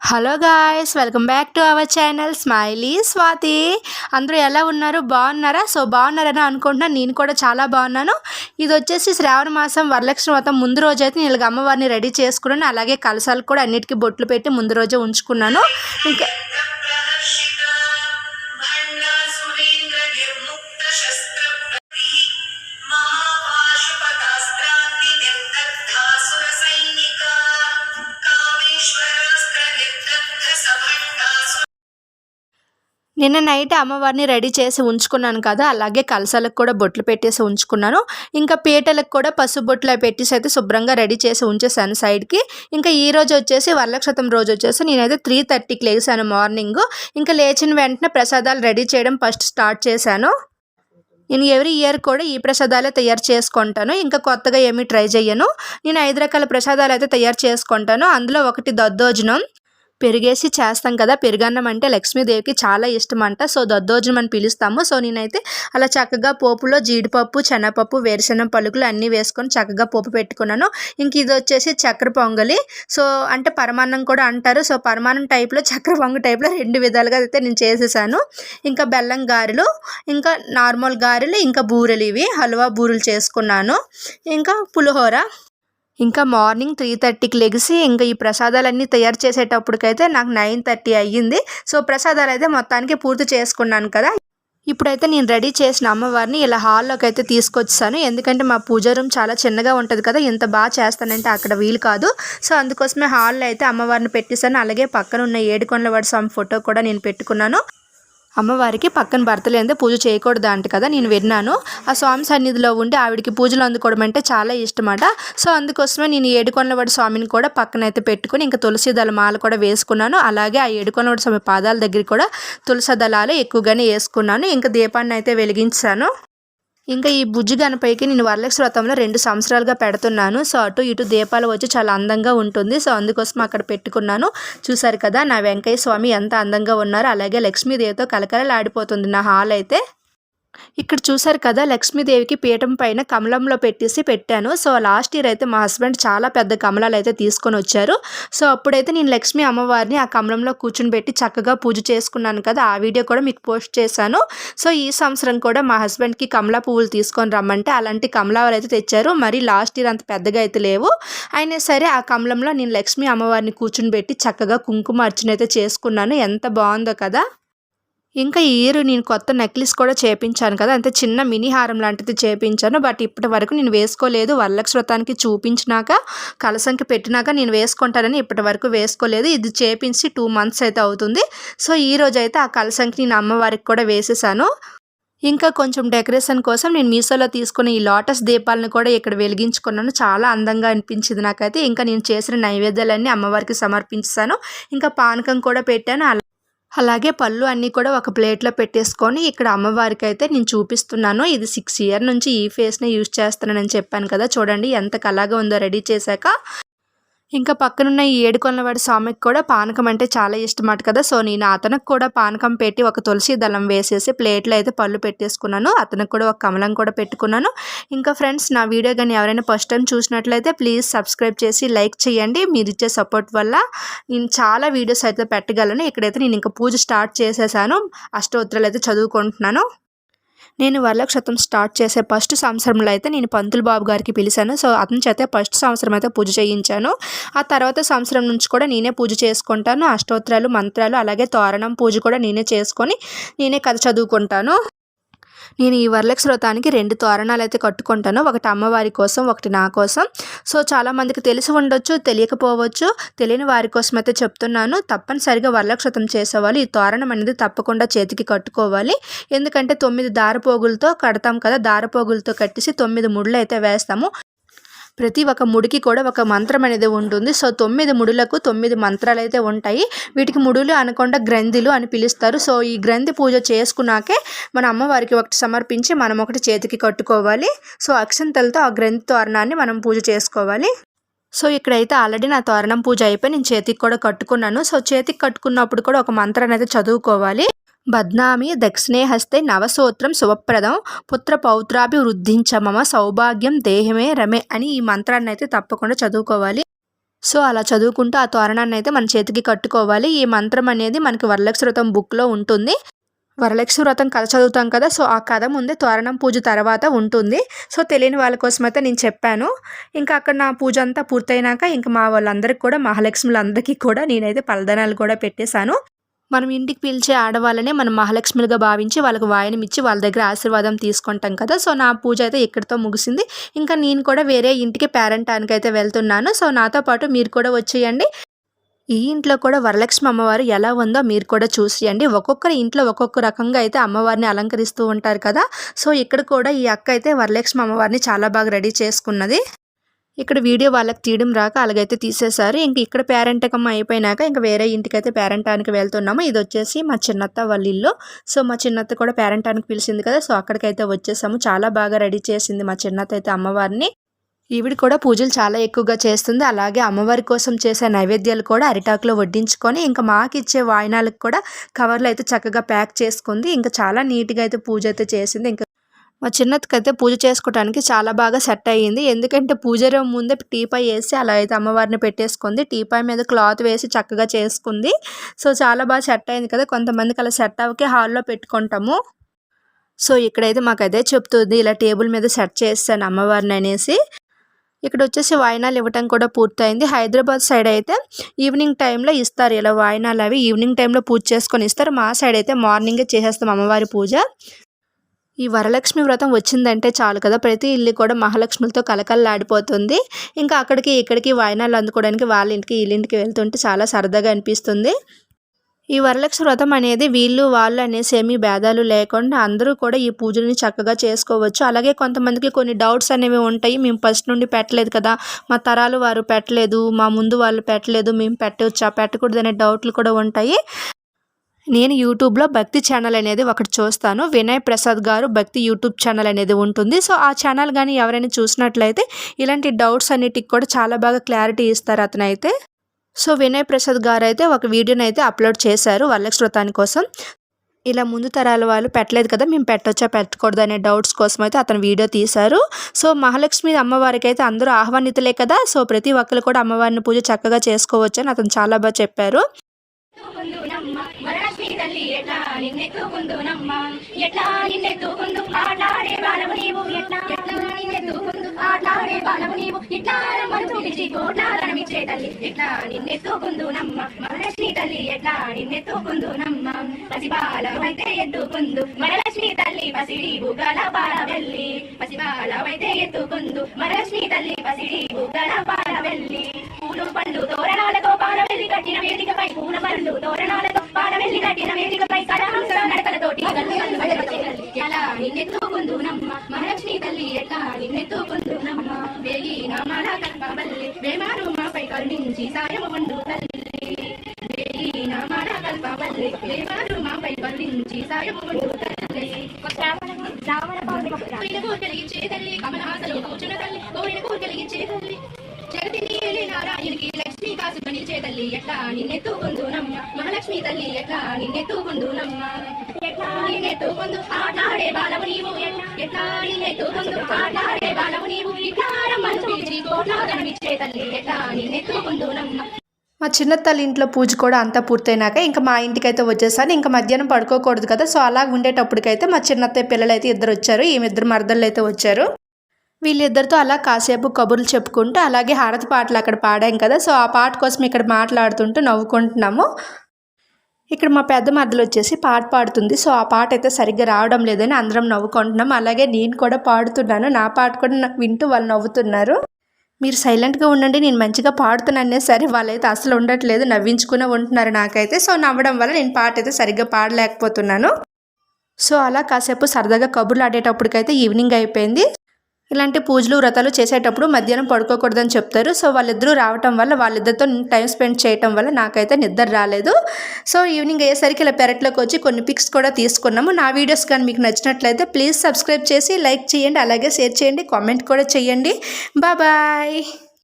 Hello guys welcome back to our channel smiley Swathi అందరూ ఎలా ఉన్నారు? బాగున్నారా? సో బాగున్నారని అనుకుంటున్నాను. నేను కూడా చాలా బాగున్నాను. ఇది వచ్చేసి శ్రావణ మాసం వరలక్ష్మి వ్రతం. ముందు రోజు అయితే నేను అమ్మవారిని రెడీ చేసుకున్నాను. అలాగే కలసాలు కూడా అన్నిటికీ బొట్లు పెట్టి ముందు రోజే ఉంచుకున్నాను. ఇంకా నిన్న నైట్ అమ్మవారిని రెడీ చేసి ఉంచుకున్నాను కదా అలాగే కలసాలకు కూడా బొట్లు పెట్టేసి ఉంచుకున్నాను. ఇంకా పీటలకు కూడా పసుపు బొట్లు పెట్టేసి అయితే శుభ్రంగా రెడీ చేసి ఉంచేసాను సైడ్కి. ఇంకా ఈ రోజు వచ్చేసి వరలక్షతం రోజు వచ్చేసి నేనైతే త్రీ థర్టీకి లేచాను మార్నింగ్. ఇంకా లేచిన వెంటనే ప్రసాదాలు రెడీ చేయడం ఫస్ట్ స్టార్ట్ చేశాను. నేను ఎవ్రీ ఇయర్ కూడా ఈ ప్రసాదాలే తయారు చేసుకుంటాను. ఇంకా కొత్తగా ఏమీ ట్రై చేయను. నేను ఐదు రకాల ప్రసాదాలు అయితే తయారు చేసుకుంటాను. అందులో ఒకటి దద్దోజనం పెరిగేసి చేస్తాం కదా. పెరుగన్నం అంటే లక్ష్మీదేవికి చాలా ఇష్టం అంట సో దద్దోజనం అని పిలుస్తాము. సో నేనైతే అలా చక్కగా పోపులో జీడిపప్పు శనగపప్పు వేరుశెనగ పలుకులు అన్నీ వేసుకొని చక్కగా పోపు పెట్టుకున్నాను. ఇంక ఇది వచ్చేసి చక్కెర పొంగలి. సో అంటే పరమాన్నం కూడా అంటారు. సో పరమాన్నం టైప్లో చక్కెర పొంగ టైప్లో రెండు విధాలుగా అయితే నేను చేసేసాను. ఇంకా బెల్లం గారెలు ఇంకా నార్మల్ గారెలు ఇంకా బూరెలు ఇవి హల్వా బూరెలు చేసుకున్నాను. ఇంకా పులిహోర. ఇంకా మార్నింగ్ త్రీ థర్టీకి లెగిసి ఇంకా ఈ ప్రసాదాలన్నీ తయారు చేసేటప్పటికైతే నాకు నైన్ థర్టీ అయ్యింది. సో ప్రసాదాలు అయితే మొత్తానికి పూర్తి చేసుకున్నాను కదా. ఇప్పుడైతే నేను రెడీ చేసిన అమ్మవారిని ఇలా హాల్లోకి అయితే తీసుకొచ్చాను. ఎందుకంటే మా పూజ రూమ్ చాలా చిన్నగా ఉంటుంది కదా ఇంత బాగా చేస్తానంటే అక్కడ వీలు కాదు. సో అందుకోసమే హాల్లో అయితే అమ్మవారిని పెట్టేశాను. అలాగే పక్కన ఉన్న ఏడుకొండల వాడి స్వామి ఫోటో కూడా నేను పెట్టుకున్నాను. అమ్మవారికి పక్కన భర్తలేందే పూజ చేయకూడదు అంట కదా నేను విన్నాను. ఆ స్వామి సన్నిధిలో ఉండి ఆవిడకి పూజలు అందుకోవడం అంటే చాలా ఇష్టమట. సో అందుకోసమే నేను ఏడుకొండలవాడి స్వామిని కూడా పక్కన అయితే పెట్టుకుని ఇంకా తులసి దళ మాల కూడా వేసుకున్నాను. అలాగే ఆ ఏడుకొండలవాడి స్వామి పాదాల దగ్గర కూడా తులసి దళాలు ఎక్కువగానే వేసుకున్నాను. ఇంకా దీపాన్ని అయితే వెలిగించాను. ఇంకా ఈ బుజ్జి గణపైకి నేను వరలక్ష్మి వ్రతంలో రెండు సంవత్సరాలుగా పెడుతున్నాను. సో అటు ఇటు దీపాలు వచ్చి చాలా అందంగా ఉంటుంది. సో అందుకోసం అక్కడ పెట్టుకున్నాను. చూసారు కదా నా వెంకయ్య స్వామి ఎంత అందంగా ఉన్నారో అలాగే లక్ష్మీదేవితో కలకలలాడిపోతుంది నా హాల్ అయితే. ఇక్కడ చూసారు కదా లక్ష్మీదేవికి పీఠం పైన కమలంలో పెట్టేసి పెట్టాను. సో లాస్ట్ ఇయర్ అయితే మా హస్బెండ్ చాలా పెద్ద కమలాలు అయితే తీసుకొని వచ్చారు. సో అప్పుడైతే నేను లక్ష్మీ అమ్మవారిని ఆ కమలంలో కూర్చుని పెట్టి చక్కగా పూజ చేసుకున్నాను కదా ఆ వీడియో కూడా మీకు పోస్ట్ చేశాను. సో ఈ సంవత్సరం కూడా మా హస్బెండ్కి కమలా పువ్వులు తీసుకొని రమ్మంటే అలాంటి కమలాలు అయితే తెచ్చారు. మరి లాస్ట్ ఇయర్ అంత పెద్దగా అయితే లేవు. అయినా సరే ఆ కమలంలో నేను లక్ష్మీ అమ్మవారిని కూర్చుని పెట్టి చక్కగా కుంకుమ అర్చన అయితే చేసుకున్నాను. ఎంత బాగుందో కదా! ఇంకా ఈ ఇయర్ నేను కొత్త నెక్లెస్ కూడా చేపించాను కదా అంటే చిన్న మినీ హారం లాంటిది చేపించాను. బట్ ఇప్పటి వరకు నేను వేసుకోలేదు. వరలక్ష్మి వ్రతానికి చూపించినాక కలసంకి పెట్టినాక నేను వేసుకుంటానని ఇప్పటి వరకు వేసుకోలేదు. ఇది చేపించి టూ మంత్స్ అయితే అవుతుంది. సో ఈ రోజు అయితే ఆ కలసంకి నేను అమ్మవారికి కూడా వేసేసాను. ఇంకా కొంచెం డెకరేషన్ కోసం నేను మీషోలో తీసుకున్న ఈ లోటస్ దీపాలను కూడా ఇక్కడ వెలిగించుకున్నాను. చాలా అందంగా అనిపించింది నాకైతే. ఇంకా నేను చేసిన నైవేద్యాలన్నీ అమ్మవారికి సమర్పించాను. ఇంకా పానకం కూడా పెట్టాను. అలా అలాగే పళ్ళు అన్నీ కూడా ఒక ప్లేట్లో పెట్టేసుకొని ఇక్కడ అమ్మవారికి అయితే నేను చూపిస్తున్నాను. ఇది సిక్స్ ఇయర్ నుంచి ఈ ఫేస్నే యూజ్ చేస్తున్నానని చెప్పాను కదా. చూడండి ఎంత కళగా ఉందో రెడీ చేశాక. ఇంకా పక్కనున్న ఈ ఏడుకొండలవాడి స్వామికి కూడా పానకం అంటే చాలా ఇష్టమాట కదా. సో నేను అతనికి కూడా పానకం పెట్టి ఒక తులసి దళం వేసేసి ప్లేట్లో అయితే పళ్ళు పెట్టేసుకున్నాను. అతనికి కూడా ఒక కమలం కూడా పెట్టుకున్నాను. ఇంకా ఫ్రెండ్స్ నా వీడియో కానీ ఎవరైనా ఫస్ట్ టైం చూసినట్లయితే ప్లీజ్ సబ్స్క్రైబ్ చేసి లైక్ చేయండి. మీరు ఇచ్చే సపోర్ట్ వల్ల నేను చాలా వీడియోస్ అయితే పెట్టగలను. ఇక్కడైతే నేను ఇంకా పూజ స్టార్ట్ చేసేసాను. అష్టోత్తరాలు అయితే చదువుకుంటున్నాను. నేను వరలక్షతం స్టార్ట్ చేసే ఫస్ట్ సంవత్సరంలో అయితే నేను పంతులు బాబు గారికి పిలిచాను. సో అతని చేత ఫస్ట్ సంవత్సరం అయితే పూజ చేయించాను. ఆ తర్వాత సంవత్సరం నుంచి కూడా నేనే పూజ చేసుకుంటాను. అష్టోత్తరాలు మంత్రాలు అలాగే తోరణం పూజ కూడా నేనే చేసుకొని నేనే కథ చదువుకుంటాను. నేను ఈ వరలక్ష్మి వ్రతానికి రెండు తోరణాలు అయితే కట్టుకుంటాను. ఒకటి అమ్మవారి కోసం ఒకటి నా కోసం. సో చాలామందికి తెలిసి ఉండొచ్చు తెలియకపోవచ్చు. తెలియని వారి కోసం అయితే చెప్తున్నాను. తప్పనిసరిగా వరలక్షతం చేసేవాళ్ళు ఈ తోరణం అనేది తప్పకుండా చేతికి కట్టుకోవాలి. ఎందుకంటే తొమ్మిది దారపోగులతో కడతాం కదా దారపోగులతో కట్టేసి తొమ్మిది ముళ్ళు అయితే వేస్తాము. ప్రతి ఒక్క ముడికి కూడా ఒక మంత్రం అనేది ఉంటుంది. సో తొమ్మిది ముడులకు తొమ్మిది మంత్రాలు అయితే ఉంటాయి. వీటికి ముడులు అనకుండా గ్రంథిలు అని పిలుస్తారు. సో ఈ గ్రంథి పూజ చేసుకున్నాకే మన అమ్మవారికి ఒకటి సమర్పించి మనం ఒకటి చేతికి కట్టుకోవాలి. సో అక్షంతలతో ఆ గ్రంథి తోరణాన్ని మనం పూజ చేసుకోవాలి. సో ఇక్కడైతే ఆల్రెడీ నా తోరణం పూజ అయిపోయి నేను చేతికి కూడా కట్టుకున్నాను. సో చేతికి కట్టుకున్నప్పుడు కూడా ఒక మంత్రాన్ని అయితే చదువుకోవాలి. బద్నామి దక్షిణేహస్తే నవసూత్రం శుభప్రదం. పుత్ర పౌత్రాభివృద్ధించ మమ సౌభాగ్యం దేహమే రమే అని ఈ మంత్రాన్ని అయితే తప్పకుండా చదువుకోవాలి. సో అలా చదువుకుంటూ ఆ తోరణాన్ని అయితే మన చేతికి కట్టుకోవాలి. ఈ మంత్రం అనేది మనకి వరలక్ష వ్రతం బుక్లో ఉంటుంది. వరలక్ష్మి వ్రతం కథ చదువుతాం కదా సో ఆ కథ ముందే తోరణం పూజ తర్వాత ఉంటుంది. సో తెలియని వాళ్ళ కోసం అయితే నేను చెప్పాను. ఇంకా అక్కడ నా పూజ అంతా పూర్తయినాక ఇంకా మా వాళ్ళందరికీ కూడా మహాలక్ష్ములందరికీ కూడా నేనైతే పలదనాలు కూడా పెట్టేశాను. మనం ఇంటికి పిలిచే ఆడవాళ్ళనే మనం మహాలక్ష్మిలుగా భావించి వాళ్ళకి వాయనం ఇచ్చి వాళ్ళ దగ్గర ఆశీర్వాదం తీసుకుంటాం కదా. సో నా పూజ అయితే ఇక్కడితో ముగిసింది. ఇంకా నేను కూడా వేరే ఇంటికి పేరెంటానికి అయితే వెళ్తున్నాను. సో నాతో పాటు మీరు కూడా వచ్చేయండి. ఈ ఇంట్లో కూడా వరలక్ష్మి అమ్మవారు ఎలా ఉందో మీరు కూడా చూసియండి. ఒక్కొక్కరి ఇంట్లో ఒక్కొక్క రకంగా అయితే అమ్మవారిని అలంకరిస్తూ ఉంటారు కదా. సో ఇక్కడ కూడా ఈ అక్క అయితే వరలక్ష్మి అమ్మవారిని చాలా బాగా రెడీ చేసుకున్నది. ఇక్కడ వీడియో వాళ్ళకి తీయడం రాక అలాగైతే తీసేశారు. ఇంక ఇక్కడ పేరెంటకం అయిపోయినాక ఇంకా వేరే ఇంటికైతే పేరెంటానికి వెళ్తున్నాము. ఇది వచ్చేసి మా చిన్నత్త వాళ్ళ ఇల్లు. సో మా చిన్నత్త కూడా పేరెంటానికి పిలిచింది కదా. సో అక్కడికైతే వచ్చేసాము. చాలా బాగా రెడీ చేసింది మా చిన్నత్త అయితే అమ్మవారిని. ఈవిడ కూడా పూజలు చాలా ఎక్కువగా చేస్తుంది. అలాగే అమ్మవారి కోసం చేసే నైవేద్యాలు కూడా అరిటాకులో వడ్డించుకొని ఇంకా మాకు ఇచ్చే వాయినాలకు కూడా కవర్లు అయితే చక్కగా ప్యాక్ చేసుకుంది. ఇంకా చాలా నీట్గా అయితే పూజ అయితే చేసింది. ఇంకా మా చిన్నత్తకి అయితే పూజ చేసుకోవడానికి చాలా బాగా సెట్ అయ్యింది. ఎందుకంటే పూజ రూమ్ ముందే టీపాయ్ వేసి అలా అయితే అమ్మవారిని పెట్టేసుకుంది. టీపాయ్ మీద క్లాత్ వేసి చక్కగా చేసుకుంది. సో చాలా బాగా సెట్ అయింది కదా. కొంతమందికి అలా సెట్ అవ్వకే హాల్లో పెట్టుకుంటాము. సో ఇక్కడైతే మాకు అదే చెప్తుంది ఇలా టేబుల్ మీద సెట్ చేస్తాను అమ్మవారిని అనేసి. ఇక్కడ వచ్చేసి వాయినాలు ఇవ్వటం కూడా పూర్తయింది. హైదరాబాద్ సైడ్ అయితే ఈవినింగ్ టైంలో ఇస్తారు. ఇలా వాయినాలు అవి ఈవినింగ్ టైంలో పూజ చేసుకొని ఇస్తారు. మా సైడ్ అయితే మార్నింగే చేసేస్తాం అమ్మవారి పూజ. ఈ వరలక్ష్మి వ్రతం వచ్చిందంటే చాలు కదా. ప్రతి ఇల్లు కూడా మహాలక్ష్మిలతో కలకల్లాడిపోతుంది. ఇంకా అక్కడికి ఇక్కడికి వాయినాలు అందుకోవడానికి వాళ్ళ ఇంటికి వీళ్ళ ఇంటికి వెళ్తుంటే చాలా సరదాగా అనిపిస్తుంది. ఈ వరలక్ష్మి వ్రతం అనేది వీళ్ళు వాళ్ళు అనేసి ఏమీ భేదాలు లేకుండా అందరూ కూడా ఈ పూజని చక్కగా చేసుకోవచ్చు. అలాగే కొంతమందికి కొన్ని డౌట్స్ అనేవి ఉంటాయి. మేము ఫస్ట్ నుండి పెట్టలేదు కదా. మా తరాలు వారు పెట్టలేదు. మా ముందు వాళ్ళు పెట్టలేదు. మేము పెట్టవచ్చా? పెట్టకూడదు అనే డౌట్లు కూడా ఉంటాయి. నేను యూట్యూబ్లో భక్తి ఛానల్ అనేది ఒకటి చూస్తాను. వినయ్ ప్రసాద్ గారు భక్తి యూట్యూబ్ ఛానల్ అనేది ఉంటుంది. సో ఆ ఛానల్ కానీ ఎవరైనా చూసినట్లయితే ఇలాంటి డౌట్స్ అన్నిటికి కూడా చాలా బాగా క్లారిటీ ఇస్తారు అతనైతే. సో వినయ్ ప్రసాద్ గారు అయితే ఒక వీడియోని అయితే అప్లోడ్ చేశారు వరలక్ష్మి కోసం. ఇలా ముందు తరాల వాళ్ళు పెట్టలేదు కదా మేము పెట్టొచ్చా పెట్టకూడదు అనే డౌట్స్ కోసం అయితే అతను వీడియో తీశారు. సో మహాలక్ష్మి అమ్మవారికి అయితే అందరూ ఆహ్వానితులే కదా సో ప్రతి ఒక్కరు కూడా అమ్మవారిని పూజ చక్కగా చేసుకోవచ్చు అని అతను చాలా బాగా చెప్పారు. తల్లి ఎట్లా నిన్నెత్తుకుందునమ్మా? ఎట్లా నిన్నెత్తుకుందు? మాట్లాడే బాలము నీవు ఎట్లా? ఎట్లా నిన్నెత్తుకుందు ఆటాడే బాలము నీవు. ఇట్లా రమ్మను పిలిచి కోట్లాదనమిచ్చే తల్లి. ఎట్లా నిన్నెత్తుకుందునమ్మ? వరలక్ష్మి తల్లి ఎట్లా నిన్నెత్తుకుందునమ్మ? పసిబాలవైతే ఎత్తుకుందు. వరలక్ష్మి తల్లి పసిడి బుగ్గల పాల వెళ్ళి పసిబాలవైతే ఎత్తుకుందు. వరలక్ష్మి తల్లి పసిడి బుగ్గల పాల వెళ్ళి పూలు పండ్లు తోరణాలతో పారవెల్లి కట్టిన వేదికపై పూల పండ్లు తోరణాలతో పారవెల్లి కట్టిన వేదికపై కరహంస నడకలతోటి గల్లు గల్లు బయలుదేరి మహాలక్ష్మి తల్లి ఎట్లా నిన్నెత్తుకుందునమ్మ వేయి నామాల కల్పవల్లి వేమారు మాపై కరుణించి సాయము ఉండు తల్లి వేయి నామాల కల్పవల్లి వేమారు మాపై కరుణించి సాయము ఉండు తల్లి కోరిన కోరికలిగించే తల్లి కమలహాసలు కూర్చున్న తల్లి కోరిన కోరికలిగించే తల్లి జగతిని నారాయణకి లక్ష్మీ కాసుకు నిలిచే తల్లి ఎట్లా నిన్నెత్తుకుందునమ్మ మహాలక్ష్మి తల్లి ఎట్లా నిన్నెత్తుకుందునమ్మ ఎట్లా నిన్నెత్తుకుందు? ఆటాడే బాలము నీవు ఎట్లా? ఎట్లా నిన్నెత్తుకుందు? ఆటాడే బాలము నీవు ఇట్లా రమ్మను పిలిచి కోట్లా కనిపించే తల్లి ఎట్లా నిన్నెత్తుకుందునమ్మ మా చిన్న తల్లి ఇంట్లో పూజ కూడా అంతా పూర్తయినాక ఇంకా మా ఇంటికైతే వచ్చేసాను. ఇంకా మధ్యాహ్నం పడుకోకూడదు కదా సో అలా ఉండేటప్పటికైతే మా చిన్నత్తయ్య పిల్లలు అయితే ఇద్దరు వచ్చారు ఈమె ఇద్దరు మరదళ్ళు అయితే వచ్చారు. వీళ్ళిద్దరితో అలా కాసేపు కబుర్లు చెప్పుకుంటూ అలాగే హారతి పాటలు అక్కడ పాడాం కదా సో ఆ పాట కోసం ఇక్కడ మాట్లాడుతుంటూ నవ్వుకుంటున్నాము. ఇక్కడ మా పెద్ద మధ్యలో వచ్చేసి పాట పాడుతుంది సో ఆ పాట అయితే సరిగ్గా రావడం లేదని అందరం నవ్వుకుంటున్నాం. అలాగే నేను కూడా పాడుతున్నాను నా పాట కూడా వింటూ వాళ్ళు నవ్వుతున్నారు. మీరు సైలెంట్గా ఉండండి నేను మంచిగా పాడుతున్నానే సరే వాళ్ళైతే అసలు ఉండట్లేదు నవ్వించుకునే ఉంటున్నారు నాకైతే. సో నవ్వడం వల్ల నేను పాట అయితే సరిగ్గా పాడలేకపోతున్నాను. సో అలా కాసేపు సరదాగా కబుర్లు ఆడేటప్పటికైతే ఈవినింగ్ అయిపోయింది. ఇలాంటి పూజలు వ్రతాలు చేసేటప్పుడు మధ్యాహ్నం పడుకోకూడదని చెప్తారు. సో వాళ్ళిద్దరూ రావటం వల్ల వాళ్ళిద్దరితో టైం స్పెండ్ చేయటం వల్ల నాకైతే నిద్ర రాలేదు. సో ఈవినింగ్ అయ్యేసరికి ఇలా పెరట్లోకి వచ్చి కొన్ని పిక్స్ కూడా తీసుకున్నాము. నా వీడియోస్ కానీ మీకు నచ్చినట్లయితే ప్లీజ్ సబ్స్క్రైబ్ చేసి లైక్ చేయండి అలాగే షేర్ చేయండి కామెంట్ కూడా చేయండి. బాయ్